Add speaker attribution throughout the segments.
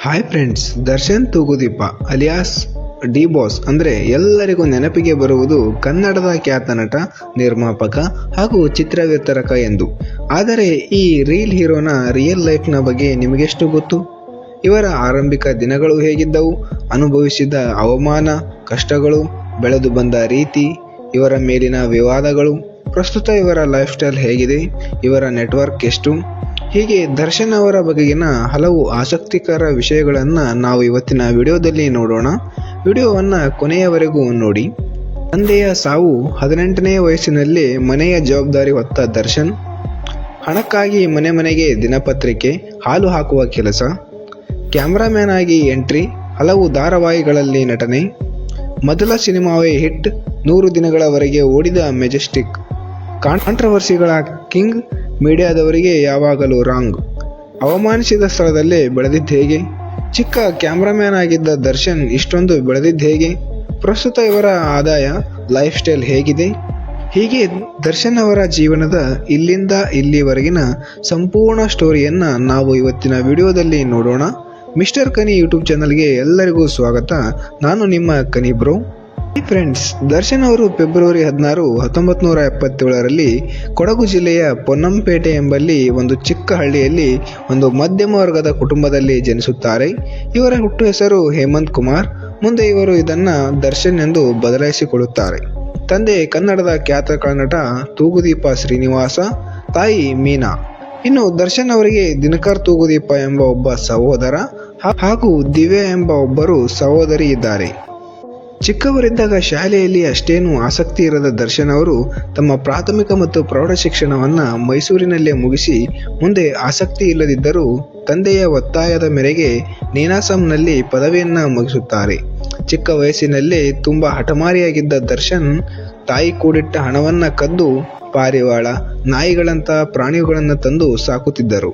Speaker 1: Hi friends Darshan Thoogudeepa alias D boss ಅಂದ್ರೆ ಎಲ್ಲರಿಗೂ ನೆನಪಿಗೆ ಬರುವುದು ಕನ್ನಡದ ಖ್ಯಾತ ನಟ, ನಿರ್ಮಾಪಕ ಹಾಗೂ ಚಿತ್ರ ವಿತರಕ ಎಂದು. ಆದರೆ ಈ ರೀಲ್ ಹೀರೋನ ರಿಯಲ್ ಲೈಫ್ನ ಬಗ್ಗೆ ನಿಮಗೆಷ್ಟು ಗೊತ್ತು? ಇವರ ಆರಂಭಿಕ ದಿನಗಳು ಹೇಗಿದ್ದವು? ಅನುಭವಿಸಿದ ಅವಮಾನ, ಕಷ್ಟಗಳು, ಬೆಳೆದು ಬಂದ ರೀತಿ, ಇವರ ಮೇಲಿನ ವಿವಾದಗಳು ಪ್ರಸ್ತುತ ಇವರ ಲೈಫ್ ಸ್ಟೈಲ್ ಹೇಗಿದೆ? ಇವರ ನೆಟ್ವರ್ಕ್ ಎಷ್ಟು? ಹೀಗೆ ದರ್ಶನ್ ಅವರ ಬಗೆಗಿನ ಹಲವು ಆಸಕ್ತಿಕರ ವಿಷಯಗಳನ್ನು ನಾವು ಇವತ್ತಿನ ವಿಡಿಯೋದಲ್ಲಿ ನೋಡೋಣ. ವಿಡಿಯೋವನ್ನು ಕೊನೆಯವರೆಗೂ ನೋಡಿ. ತಂದೆಯ ಸಾವು ಹದಿನೆಂಟನೇ ವಯಸ್ಸಿನಲ್ಲಿ ಮನೆಯ ಜವಾಬ್ದಾರಿ ಹೊತ್ತ ದರ್ಶನ್. ಹಣಕ್ಕಾಗಿ ಮನೆ ಮನೆಗೆ ದಿನಪತ್ರಿಕೆ, ಹಾಲು ಹಾಕುವ ಕೆಲಸ. ಕ್ಯಾಮ್ರಾಮ್ಯಾನ್ ಆಗಿ ಎಂಟ್ರಿ, ಹಲವು ಧಾರಾವಾಹಿಗಳಲ್ಲಿ ನಟನೆ. ಮೊದಲ ಸಿನಿಮಾವೇ ಹಿಟ್. ನೂರು ದಿನಗಳವರೆಗೆ ಓಡಿದ ಮೆಜೆಸ್ಟಿಕ್. ಕಾಂಟ್ರವರ್ಸಿಗಳ ಕಿಂಗ್ ಮೀಡಿಯಾದವರಿಗೆ ಯಾವಾಗಲೂ ರಾಂಗ್. ಅವಮಾನಿಸಿದ ಸ್ಥಳದಲ್ಲೇ ಬೆಳೆದಿದ್ದ ಹೇಗೆ? ಚಿಕ್ಕ ಕ್ಯಾಮ್ರಾಮ್ಯಾನ್ ಆಗಿದ್ದ ದರ್ಶನ್ ಇಷ್ಟೊಂದು ಬೆಳೆದಿದ್ದು ಹೇಗೆ? ಪ್ರಸ್ತುತ ಇವರ ಆದಾಯ ಲೈಫ್ ಸ್ಟೈಲ್ ಹೇಗಿದೆ? ಹೀಗೆ ದರ್ಶನ್ ಅವರ ಜೀವನದ ಇಲ್ಲಿಂದ ಇಲ್ಲಿವರೆಗಿನ ಸಂಪೂರ್ಣ ಸ್ಟೋರಿಯನ್ನ ನಾವು ಇವತ್ತಿನ ವಿಡಿಯೋದಲ್ಲಿ ನೋಡೋಣ. ಮಿಸ್ಟರ್ ಕನಿ ಯೂಟ್ಯೂಬ್ ಚಾನಲ್ಗೆ ಎಲ್ಲರಿಗೂ ಸ್ವಾಗತ. ನಾನು ನಿಮ್ಮ ಕನಿ ಬ್ರೋ. ಫ್ರೆಂಡ್ಸ್ ದರ್ಶನ್ ಅವರು ಫೆಬ್ರವರಿ ಹದಿನಾರು ಹತ್ತೊಂಬತ್ತು ನೂರ ಎಪ್ಪತ್ತೇಳರಲ್ಲಿ ಕೊಡಗು ಜಿಲ್ಲೆಯ ಪೊನ್ನಂಪೇಟೆ ಎಂಬಲ್ಲಿ ಒಂದು ಚಿಕ್ಕ ಹಳ್ಳಿಯಲ್ಲಿ ಒಂದು ಮಧ್ಯಮ ವರ್ಗದ ಕುಟುಂಬದಲ್ಲಿ ಜನಿಸುತ್ತಾರೆ. ಇವರ ಹುಟ್ಟು ಹೆಸರು ಹೇಮಂತ್ ಕುಮಾರ್. ಮುಂದೆ ಇವರು ಇದನ್ನ ದರ್ಶನ್ ಎಂದು ಬದಲಾಯಿಸಿಕೊಳ್ಳುತ್ತಾರೆ. ತಂದೆ ಕನ್ನಡದ ಖ್ಯಾತ ಕನ್ನಡ ತೂಗುದೀಪ ಶ್ರೀನಿವಾಸ, ತಾಯಿ ಮೀನಾ. ಇನ್ನು ದರ್ಶನ್ ಅವರಿಗೆ ದಿನಕರ್ ತೂಗುದೀಪ ಎಂಬ ಒಬ್ಬ ಸಹೋದರ ಹಾಗೂ ದಿವ್ಯಾ ಎಂಬ ಒಬ್ಬರು ಸಹೋದರಿ ಇದ್ದಾರೆ. ಚಿಕ್ಕವರಿದ್ದಾಗ ಶಾಲೆಯಲ್ಲಿ ಅಷ್ಟೇನು ಆಸಕ್ತಿ ಇರದ ದರ್ಶನ್ ಅವರು ತಮ್ಮ ಪ್ರಾಥಮಿಕ ಮತ್ತು ಪ್ರೌಢ ಶಿಕ್ಷಣವನ್ನು ಮೈಸೂರಿನಲ್ಲೇ ಮುಗಿಸಿ ಮುಂದೆ ಆಸಕ್ತಿ ಇಲ್ಲದಿದ್ದರೂ ತಂದೆಯ ಒತ್ತಾಯದ ಮೇರೆಗೆ ನೀನಾಸಂನಲ್ಲಿ ಪದವಿಯನ್ನು ಮುಗಿಸುತ್ತಾರೆ. ಚಿಕ್ಕ ವಯಸ್ಸಿನಲ್ಲೇ ತುಂಬ ಹಠಮಾರಿಯಾಗಿದ್ದ ದರ್ಶನ್ ತಾಯಿ ಕೂಡಿಟ್ಟ ಹಣವನ್ನು ಕದ್ದು ಪಾರಿವಾಳ ನಾಯಿಗಳಂತಹ ಪ್ರಾಣಿಗಳನ್ನು ತಂದು ಸಾಕುತ್ತಿದ್ದರು.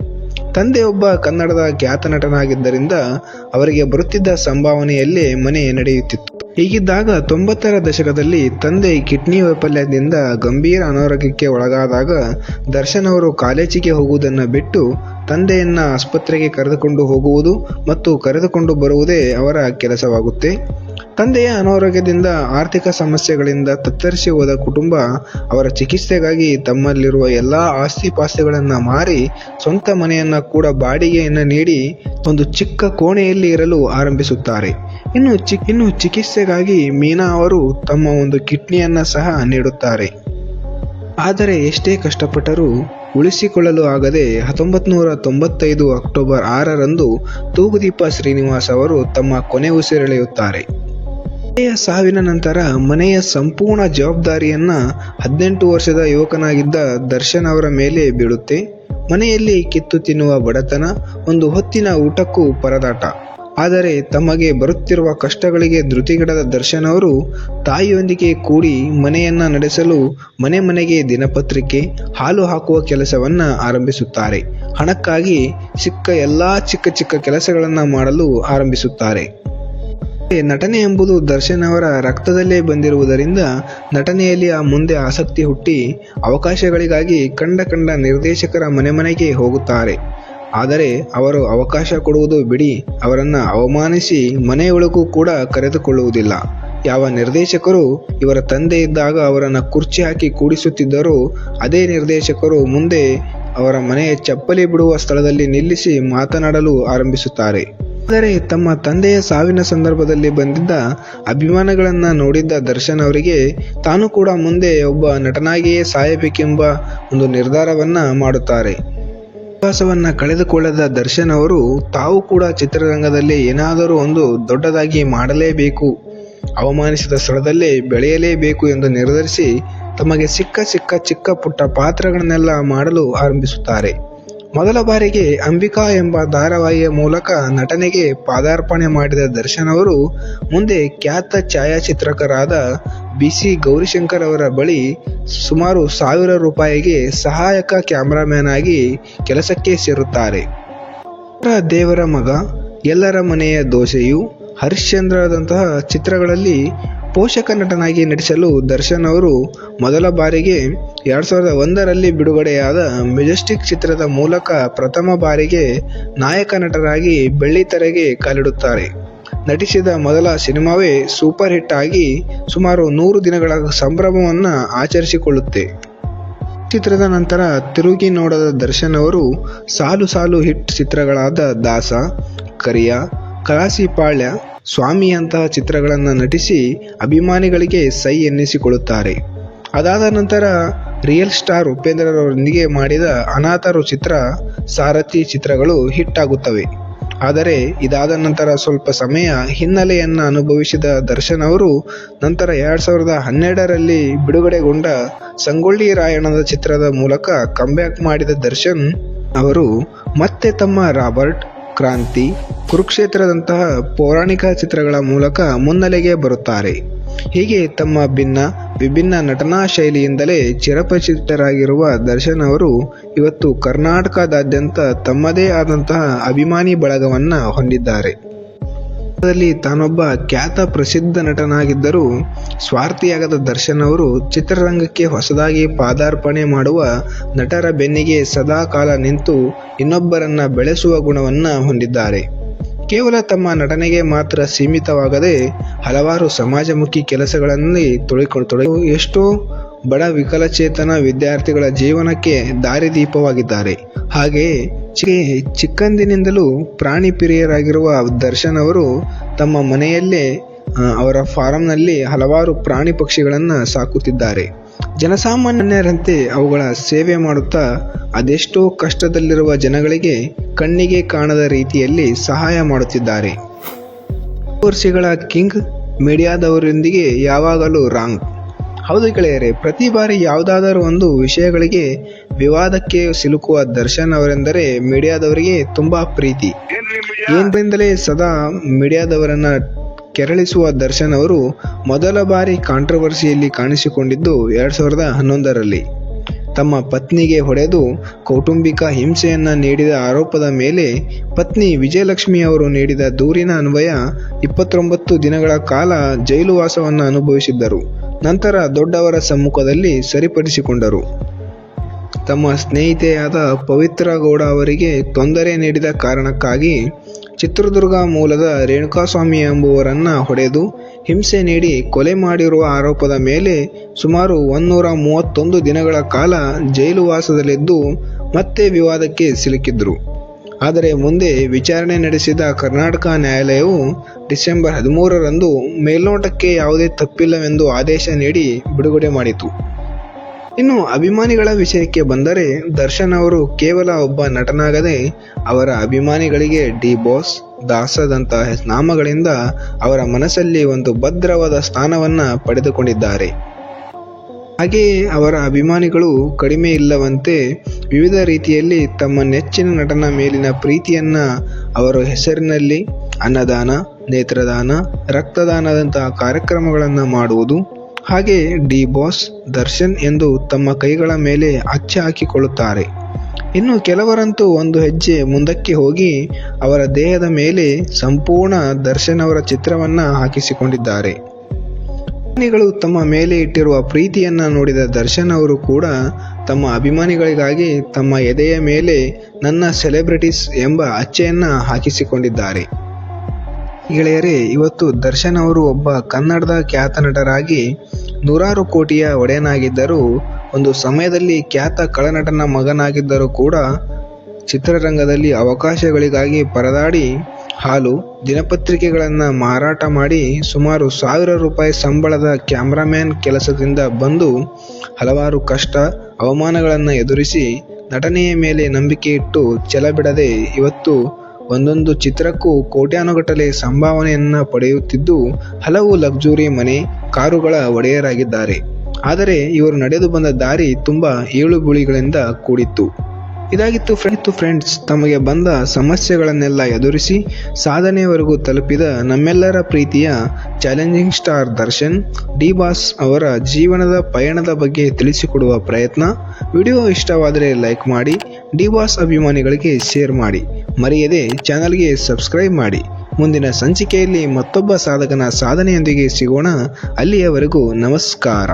Speaker 1: ತಂದೆ ಒಬ್ಬ ಕನ್ನಡದ ಖ್ಯಾತ ನಟನಾಗಿದ್ದರಿಂದ ಅವರಿಗೆ ಬರುತ್ತಿದ್ದ ಸಂಭಾವನೆಯಲ್ಲೇ ಮನೆ ನಡೆಯುತ್ತಿತ್ತು. ಹೀಗಿದ್ದಾಗ ತೊಂಬತ್ತರ ದಶಕದಲ್ಲಿ ತಂದೆ ಕಿಡ್ನಿ ವೈಫಲ್ಯದಿಂದ ಗಂಭೀರ ಅನಾರೋಗ್ಯಕ್ಕೆ ಒಳಗಾದಾಗ ದರ್ಶನ್ ಅವರು ಕಾಲೇಜಿಗೆ ಹೋಗುವುದನ್ನು ಬಿಟ್ಟು ತಂದೆಯನ್ನ ಆಸ್ಪತ್ರೆಗೆ ಕರೆದುಕೊಂಡು ಹೋಗುವುದು ಮತ್ತು ಕರೆದುಕೊಂಡು ಬರುವುದೇ ಅವರ ಕೆಲಸವಾಗುತ್ತೆ. ತಂದೆಯ ಅನಾರೋಗ್ಯದಿಂದ ಆರ್ಥಿಕ ಸಮಸ್ಯೆಗಳಿಂದ ತತ್ತರಿಸಿ ಹೋದ ಕುಟುಂಬ ಅವರ ಚಿಕಿತ್ಸೆಗಾಗಿ ತಮ್ಮಲ್ಲಿರುವ ಎಲ್ಲಾ ಆಸ್ತಿ ಪಾಸ್ತಿಗಳನ್ನ ಮಾರಿ ಸ್ವಂತ ಮನೆಯನ್ನ ಕೂಡ ಬಾಡಿಗೆಯನ್ನ ನೀಡಿ ಒಂದು ಚಿಕ್ಕ ಕೋಣೆಯಲ್ಲಿ ಇರಲು ಆರಂಭಿಸುತ್ತಾರೆ. ಇನ್ನು ಚಿ ಇನ್ನು ಚಿಕಿತ್ಸೆಗಾಗಿ ಮೀನಾ ಅವರು ತಮ್ಮ ಒಂದು ಕಿಡ್ನಿಯನ್ನು ಸಹ ನೀಡುತ್ತಾರೆ. ಆದರೆ ಎಷ್ಟೇ ಕಷ್ಟಪಟ್ಟರೂ ಉಳಿಸಿಕೊಳ್ಳಲು ಆಗದೆ ಹತ್ತೊಂಬತ್ತು ನೂರ ತೊಂಬತ್ತೈದು ಅಕ್ಟೋಬರ್ ಆರರಂದು ತೂಗುದೀಪ ಶ್ರೀನಿವಾಸ್ ಅವರು ತಮ್ಮ ಕೊನೆ ಉಸಿರೆಳೆಯುತ್ತಾರೆ. ಮನೆಯ ಸಾವಿನ ನಂತರ ಮನೆಯ ಸಂಪೂರ್ಣ ಜವಾಬ್ದಾರಿಯನ್ನು ಹದಿನೆಂಟು ವರ್ಷದ ಯುವಕನಾಗಿದ್ದ ದರ್ಶನ್ ಅವರ ಮೇಲೆ ಬೀಳುತ್ತೆ. ಮನೆಯಲ್ಲಿ ಕಿತ್ತು ತಿನ್ನುವ ಬಡತನ, ಒಂದು ಹೊತ್ತಿನ ಊಟಕ್ಕೂ ಪರದಾಟ. ಆದರೆ ತಮಗೆ ಬರುತ್ತಿರುವ ಕಷ್ಟಗಳಿಗೆ ಧೃತಿಗಿಡದ ದರ್ಶನ್ ಅವರು ತಾಯಿಯೊಂದಿಗೆ ಕೂಡಿ ಮನೆಯನ್ನ ನಡೆಸಲು ಮನೆ ಮನೆಗೆ ದಿನಪತ್ರಿಕೆ, ಹಾಲು ಹಾಕುವ ಕೆಲಸವನ್ನ ಆರಂಭಿಸುತ್ತಾರೆ. ಹಣಕ್ಕಾಗಿ ಸಿಕ್ಕ ಎಲ್ಲಾ ಚಿಕ್ಕ ಚಿಕ್ಕ ಕೆಲಸಗಳನ್ನು ಮಾಡಲು ಆರಂಭಿಸುತ್ತಾರೆ. ನಟನೆ ಎಂಬುದು ದರ್ಶನ್ ಅವರ ರಕ್ತದಲ್ಲೇ ಬಂದಿರುವುದರಿಂದ ನಟನೆಯಲ್ಲಿ ಆ ಮುಂದೆ ಆಸಕ್ತಿ ಹುಟ್ಟಿ ಅವಕಾಶಗಳಿಗಾಗಿ ಕಂಡ ಕಂಡ ನಿರ್ದೇಶಕರ ಮನೆ ಮನೆಗೆ ಹೋಗುತ್ತಾರೆ. ಆದರೆ ಅವರು ಅವಕಾಶ ಕೊಡುವುದು ಬಿಡಿ, ಅವರನ್ನು ಅವಮಾನಿಸಿ ಮನೆಯೊಳಗೂ ಕೂಡ ಕರೆದುಕೊಳ್ಳುವುದಿಲ್ಲ. ಯಾವ ನಿರ್ದೇಶಕರು ಇವರ ತಂದೆ ಇದ್ದಾಗ ಅವರನ್ನು ಕುರ್ಚಿ ಹಾಕಿ ಕೂಡಿಸುತ್ತಿದ್ದರೋ, ಅದೇ ನಿರ್ದೇಶಕರು ಮುಂದೆ ಅವರ ಮನೆಯ ಚಪ್ಪಲಿ ಬಿಡುವ ಸ್ಥಳದಲ್ಲಿ ನಿಲ್ಲಿಸಿ ಮಾತನಾಡಲು ಆರಂಭಿಸುತ್ತಾರೆ. ಆದರೆ ತಮ್ಮ ತಂದೆಯ ಸಾವಿನ ಸಂದರ್ಭದಲ್ಲಿ ಬಂದಿದ್ದ ಅಭಿಮಾನಗಳನ್ನು ನೋಡಿದ್ದ ದರ್ಶನ್ ಅವರಿಗೆ ತಾನು ಕೂಡ ಮುಂದೆ ಒಬ್ಬ ನಟನಾಗಿಯೇ ಸಾಯಬೇಕೆಂಬ ಒಂದು ನಿರ್ಧಾರವನ್ನು ಮಾಡುತ್ತಾರೆ. ವಿಶ್ವಾಸವನ್ನ ಕಳೆದುಕೊಳ್ಳದ ದರ್ಶನ್ ಅವರು ತಾವು ಕೂಡ ಚಿತ್ರರಂಗದಲ್ಲಿ ಏನಾದರೂ ಒಂದು ದೊಡ್ಡದಾಗಿ ಮಾಡಲೇಬೇಕು, ಅವಮಾನಿಸಿದ ಸ್ಥಳದಲ್ಲೇ ಬೆಳೆಯಲೇಬೇಕು ಎಂದು ನಿರ್ಧರಿಸಿ ತಮಗೆ ಸಿಕ್ಕ ಸಿಕ್ಕ ಚಿಕ್ಕ ಪುಟ್ಟ ಪಾತ್ರಗಳನ್ನೆಲ್ಲ ಮಾಡಲು ಆರಂಭಿಸುತ್ತಾರೆ. ಮೊದಲ ಬಾರಿಗೆ ಅಂಬಿಕಾ ಎಂಬ ಧಾರಾವಾಹಿಯ ಮೂಲಕ ನಟನೆಗೆ ಪಾದಾರ್ಪಣೆ ಮಾಡಿದ ದರ್ಶನ್ ಅವರು ಮುಂದೆ ಖ್ಯಾತ ಛಾಯಾಚಿತ್ರಕರಾದ ಬಿ ಸಿ ಗೌರಿಶಂಕರ್ ಅವರ ಬಳಿ ಸುಮಾರು ಸಾವಿರ ರೂಪಾಯಿಗೆ ಸಹಾಯಕ ಕ್ಯಾಮರಾಮ್ಯಾನ್ ಆಗಿ ಕೆಲಸಕ್ಕೆ ಸೇರುತ್ತಾರೆ. ದೇವರ ಮಗ, ಎಲ್ಲರ ಮನೆಯ ದೋಸೆಯು ಹರಿಶ್ಚಂದ್ರದಂತಹ ಚಿತ್ರಗಳಲ್ಲಿ ಪೋಷಕ ನಟನಾಗಿ ನಟಿಸಲು ದರ್ಶನ್ ಅವರು ಮೊದಲ ಬಾರಿಗೆ ಎರಡು ಸಾವಿರದ ಒಂದರಲ್ಲಿ ಬಿಡುಗಡೆಯಾದ ಮೆಜೆಸ್ಟಿಕ್ ಚಿತ್ರದ ಮೂಲಕ ಪ್ರಥಮ ಬಾರಿಗೆ ನಾಯಕ ನಟರಾಗಿ ಬೆಳ್ಳಿತೆರೆಗೆ ಕಾಲಿಡುತ್ತಾರೆ. ನಟಿಸಿದ ಮೊದಲ ಸಿನಿಮಾವೇ ಸೂಪರ್ ಹಿಟ್ ಆಗಿ ಸುಮಾರು ನೂರು ದಿನಗಳ ಸಂಭ್ರಮವನ್ನು ಆಚರಿಸಿಕೊಳ್ಳುತ್ತೆ. ಚಿತ್ರದ ನಂತರ ತಿರುಗಿ ನೋಡದ ದರ್ಶನ್ ಅವರು ಸಾಲು ಸಾಲು ಹಿಟ್ ಚಿತ್ರಗಳಾದ ದಾಸ, ಕರಿಯ ಕಲಾಸಿಪಾಳ್ಯ ಸ್ವಾಮಿಯಂತಹ ಚಿತ್ರಗಳನ್ನು ನಟಿಸಿ ಅಭಿಮಾನಿಗಳಿಗೆ ಸೈ ಎನ್ನಿಸಿಕೊಳ್ಳುತ್ತಾರೆ. ಅದಾದ ನಂತರ ರಿಯಲ್ ಸ್ಟಾರ್ ಉಪೇಂದ್ರರವರೊಂದಿಗೆ ಮಾಡಿದ ಅನಾಥರು ಚಿತ್ರ, ಸಾರಥಿ ಚಿತ್ರಗಳು ಹಿಟ್ ಆಗುತ್ತವೆ. ಆದರೆ ಇದಾದ ನಂತರ ಸ್ವಲ್ಪ ಸಮಯ ಹಿನ್ನೆಲೆಯನ್ನು ಅನುಭವಿಸಿದ ದರ್ಶನ್ ಅವರು ನಂತರ ಎರಡು ಸಾವಿರದ ಹನ್ನೆರಡರಲ್ಲಿ ಬಿಡುಗಡೆಗೊಂಡ ಸಂಗೊಳ್ಳಿ ರಾಯಣ್ಣದ ಚಿತ್ರದ ಮೂಲಕ ಕಂಬ್ಯಾಕ್ ಮಾಡಿದ ದರ್ಶನ್ ಅವರು ಮತ್ತೆ ತಮ್ಮ ರಾಬರ್ಟ್ ಕ್ರಾಂತಿ ಕುರುಕ್ಷೇತ್ರದಂತಹ ಪೌರಾಣಿಕ ಚಿತ್ರಗಳ ಮೂಲಕ ಮುನ್ನೆಲೆಗೆ ಬರುತ್ತಾರೆ. ಹೀಗೆ ತಮ್ಮ ಭಿನ್ನ, ವಿಭಿನ್ನ ನಟನಾ ಶೈಲಿಯಿಂದಲೇ ಚಿರಪರಿಚಿತರಾಗಿರುವ ದರ್ಶನ್ ಅವರು ಇವತ್ತು ಕರ್ನಾಟಕದಾದ್ಯಂತ ತಮ್ಮದೇ ಆದಂತಹ ಅಭಿಮಾನಿ ಬಳಗವನ್ನು ಹೊಂದಿದ್ದಾರೆ. ದಲ್ಲಿ ತಾನೊಬ್ಬ ಖ್ಯಾತ ಪ್ರಸಿದ್ಧ ನಟನಾಗಿದ್ದರೂ ಸ್ವಾರ್ಥಿಯಾಗದ ದರ್ಶನ್ ಅವರು ಚಿತ್ರರಂಗಕ್ಕೆ ಹೊಸದಾಗಿ ಪಾದಾರ್ಪಣೆ ಮಾಡುವ ನಟರ ಬೆನ್ನಿಗೆ ಸದಾ ಕಾಲ ನಿಂತು ಇನ್ನೊಬ್ಬರನ್ನ ಬೆಳೆಸುವ ಗುಣವನ್ನ ಹೊಂದಿದ್ದಾರೆ. ಕೇವಲ ತಮ್ಮ ನಟನೆಗೆ ಮಾತ್ರ ಸೀಮಿತವಾಗದೆ ಹಲವಾರು ಸಮಾಜಮುಖಿ ಕೆಲಸಗಳಲ್ಲಿ ತೊಡಗಿ ಎಷ್ಟೋ ಬಡ ವಿಕಲಚೇತನ ವಿದ್ಯಾರ್ಥಿಗಳ ಜೀವನಕ್ಕೆ ದಾರಿದೀಪವಾಗಿದ್ದಾರೆ. ಹಾಗೆಯೇ ಚಿ- ಚಿಕ್ಕಂದಿನಿಂದಲೂ ಪ್ರಾಣಿ ಪ್ರಿಯರಾಗಿರುವ ದರ್ಶನ್ ಅವರು ತಮ್ಮ ಮನೆಯಲ್ಲೇ ಅವರ ಫಾರಂನಲ್ಲಿ ಹಲವಾರು ಪ್ರಾಣಿ ಪಕ್ಷಿಗಳನ್ನು ಸಾಕುತ್ತಿದ್ದಾರೆ. ಜನಸಾಮಾನ್ಯರಂತೆ ಅವುಗಳ ಸೇವೆ ಮಾಡುತ್ತಾ ಅದೆಷ್ಟೋ ಕಷ್ಟದಲ್ಲಿರುವ ಜನಗಳಿಗೆ ಕಣ್ಣಿಗೆ ಕಾಣದ ರೀತಿಯಲ್ಲಿ ಸಹಾಯ ಮಾಡುತ್ತಿದ್ದಾರೆ. ವರ್ಷಗಳ ಕಿಂಗ್ ಮೀಡಿಯಾದವರೊಂದಿಗೆ ಯಾವಾಗಲೂ ರಾಂಗ್. ಹೌದು ಗೆಳೆಯರೆ ಪ್ರತಿ ಬಾರಿ ಯಾವುದಾದರೂ ಒಂದು ವಿಷಯಗಳಿಗೆ ವಿವಾದಕ್ಕೆ ಸಿಲುಕುವ ದರ್ಶನ್ ಅವರೆಂದರೆ ಮೀಡಿಯಾದವರಿಗೆ ತುಂಬಾ ಪ್ರೀತಿ. ಏನ್ರಿಂದಲೇ ಸದಾ ಮೀಡಿಯಾದವರನ್ನ ಕೆರಳಿಸುವ ದರ್ಶನ್ ಅವರು ಮೊದಲ ಬಾರಿ ಕಾಂಟ್ರವರ್ಸಿಯಲ್ಲಿ ಕಾಣಿಸಿಕೊಂಡಿದ್ದು ಎರಡ್ ಸಾವಿರದ ಹನ್ನೊಂದರಲ್ಲಿ. ತಮ್ಮ ಪತ್ನಿಗೆ ಹೊಡೆದು ಕೌಟುಂಬಿಕ ಹಿಂಸೆಯನ್ನು ನೀಡಿದ ಆರೋಪದ ಮೇಲೆ ಪತ್ನಿ ವಿಜಯಲಕ್ಷ್ಮಿ ಅವರು ನೀಡಿದ ದೂರಿನ ಅನ್ವಯ ಇಪ್ಪತ್ತೊಂಬತ್ತು ದಿನಗಳ ಕಾಲ ಜೈಲುವಾಸವನ್ನು ಅನುಭವಿಸಿದ್ದರು. ನಂತರ ದೊಡ್ಡವರ ಸಮ್ಮುಖದಲ್ಲಿ ಸರಿಪಡಿಸಿಕೊಂಡರು. ತಮ್ಮ ಸ್ನೇಹಿತೆಯಾದ ಪವಿತ್ರ ಗೌಡ ಅವರಿಗೆ ತೊಂದರೆ ನೀಡಿದ ಕಾರಣಕ್ಕಾಗಿ ಚಿತ್ರದುರ್ಗ ಮೂಲದ ರೇಣುಕಾಸ್ವಾಮಿ ಎಂಬುವರನ್ನು ಹೊಡೆದು ಹಿಂಸೆ ನೀಡಿ ಕೊಲೆ ಮಾಡಿರುವ ಆರೋಪದ ಮೇಲೆ ಸುಮಾರು ಒಂದೂರ ಮೂವತ್ತೊಂದು ದಿನಗಳ ಕಾಲ ಜೈಲುವಾಸದಲ್ಲಿದ್ದು ಮತ್ತೆ ವಿವಾದಕ್ಕೆ ಸಿಲುಕಿದ್ರು. ಆದರೆ ಮುಂದೆ ವಿಚಾರಣೆ ನಡೆಸಿದ ಕರ್ನಾಟಕ ನ್ಯಾಯಾಲಯವು ಡಿಸೆಂಬರ್ ಹದಿಮೂರರಂದು ಮೇಲ್ನೋಟಕ್ಕೆ ಯಾವುದೇ ತಪ್ಪಿಲ್ಲವೆಂದು ಆದೇಶ ನೀಡಿ ಬಿಡುಗಡೆ ಮಾಡಿತು. ಇನ್ನು ಅಭಿಮಾನಿಗಳ ವಿಷಯಕ್ಕೆ ಬಂದರೆ ದರ್ಶನ್ ಅವರು ಕೇವಲ ಒಬ್ಬ ನಟನಾಗದೆ ಅವರ ಅಭಿಮಾನಿಗಳಿಗೆ ಡಿ ಬಾಸ್ ದಾಸದಂತಹ ನಾಮಗಳಿಂದ ಅವರ ಮನಸ್ಸಲ್ಲಿ ಒಂದು ಭದ್ರವಾದ ಸ್ಥಾನವನ್ನು ಪಡೆದುಕೊಂಡಿದ್ದಾರೆ. ಹಾಗೆಯೇ ಅವರ ಅಭಿಮಾನಿಗಳು ಕಡಿಮೆ ಇಲ್ಲವಂತೆ ವಿವಿಧ ರೀತಿಯಲ್ಲಿ ತಮ್ಮ ನೆಚ್ಚಿನ ನಟನ ಮೇಲಿನ ಪ್ರೀತಿಯನ್ನ ಅವರ ಹೆಸರಿನಲ್ಲಿ ಅನ್ನದಾನ, ನೇತ್ರದಾನ, ರಕ್ತದಾನದಂತಹ ಕಾರ್ಯಕ್ರಮಗಳನ್ನು ಮಾಡುವುದು ಹಾಗೆ ಡಿ ಬಾಸ್, ದರ್ಶನ್ ಎಂದು ತಮ್ಮ ಕೈಗಳ ಮೇಲೆ ಅಚ್ಚೆ ಹಾಕಿಕೊಳ್ಳುತ್ತಾರೆ. ಇನ್ನು ಕೆಲವರಂತೂ ಒಂದು ಹೆಜ್ಜೆ ಮುಂದಕ್ಕೆ ಹೋಗಿ ಅವರ ದೇಹದ ಮೇಲೆ ಸಂಪೂರ್ಣ ದರ್ಶನ್ ಅವರ ಚಿತ್ರವನ್ನ ಹಾಕಿಸಿಕೊಂಡಿದ್ದಾರೆ. ಅಭಿಮಾನಿಗಳು ತಮ್ಮ ಮೇಲೆ ಇಟ್ಟಿರುವ ಪ್ರೀತಿಯನ್ನ ನೋಡಿದ ದರ್ಶನ್ ಅವರು ಕೂಡ ತಮ್ಮ ಅಭಿಮಾನಿಗಳಿಗಾಗಿ ತಮ್ಮ ಎದೆಯ ಮೇಲೆ ನನ್ನ ಸೆಲೆಬ್ರಿಟೀಸ್ ಎಂಬ ಅಚ್ಚೆಯನ್ನು ಹಾಕಿಸಿಕೊಂಡಿದ್ದಾರೆ. ಗೆಳೆಯರೇ, ಇವತ್ತು ದರ್ಶನ್ ಅವರು ಒಬ್ಬ ಕನ್ನಡದ ಖ್ಯಾತ ನಟರಾಗಿ ನೂರಾರು ಕೋಟಿಯ ಒಡೆಯನಾಗಿದ್ದರೂ, ಒಂದು ಸಮಯದಲ್ಲಿ ಖ್ಯಾತ ಕಳನಟನ ಮಗನಾಗಿದ್ದರೂ ಕೂಡ ಚಿತ್ರರಂಗದಲ್ಲಿ ಅವಕಾಶಗಳಿಗಾಗಿ ಪರದಾಡಿ ಹಾಲು, ದಿನಪತ್ರಿಕೆಗಳನ್ನು ಮಾರಾಟ ಮಾಡಿ ಸುಮಾರು ಸಾವಿರ ರೂಪಾಯಿ ಸಂಬಳದ ಕ್ಯಾಮ್ರಾಮ್ಯಾನ್ ಕೆಲಸದಿಂದ ಬಂದು ಹಲವಾರು ಕಷ್ಟ, ಅವಮಾನಗಳನ್ನು ಎದುರಿಸಿ ನಟನೆಯ ಮೇಲೆ ನಂಬಿಕೆ ಇಟ್ಟು ಛಲ ಬಿಡದೆ ಇವತ್ತು ಒಂದೊಂದು ಚಿತ್ರಕ್ಕೂ ಕೋಟ್ಯಾನುಗಟ್ಟಲೆ ಸಂಭಾವನೆಯನ್ನ ಪಡೆಯುತ್ತಿದ್ದು ಹಲವು ಲಕ್ಸುರಿ ಮನೆ ಕಾರುಗಳ ಒಡೆಯರಾಗಿದ್ದಾರೆ. ಆದರೆ ಇವರು ನಡೆದು ಬಂದ ದಾರಿ ತುಂಬಾ ಏಳು ಬೀಳುಗಳಿಂದ ಕೂಡಿತ್ತು. ಇದಾಗಿತ್ತು ಫ್ರೆಂಡ್ಸ್ ಫ್ರೆಂಡ್ಸ್, ತಮಗೆ ಬಂದ ಸಮಸ್ಯೆಗಳನ್ನೆಲ್ಲ ಎದುರಿಸಿ ಸಾಧನೆಯವರೆಗೂ ತಲುಪಿದ ನಮ್ಮೆಲ್ಲರ ಪ್ರೀತಿಯ challenging star Darshan D boss ಅವರ ಜೀವನದ ಪಯಣದ ಬಗ್ಗೆ ತಿಳಿಸಿಕೊಡುವ ಪ್ರಯತ್ನ. ವಿಡಿಯೋ ಇಷ್ಟವಾದರೆ ಲೈಕ್ ಮಾಡಿ ಡಿ ಬಾಸ್ ಅಭಿಮಾನಿಗಳಿಗೆ ಶೇರ್ ಮಾಡಿ. ಮರೆಯದೆ ಚಾನಲ್ಗೆ ಸಬ್ಸ್ಕ್ರೈಬ್ ಮಾಡಿ. ಮುಂದಿನ ಸಂಚಿಕೆಯಲ್ಲಿ ಮತ್ತೊಬ್ಬ ಸಾಧಕನ ಸಾಧನೆಯೊಂದಿಗೆ ಸಿಗೋಣ. ಅಲ್ಲಿಯವರೆಗೂ ನಮಸ್ಕಾರ.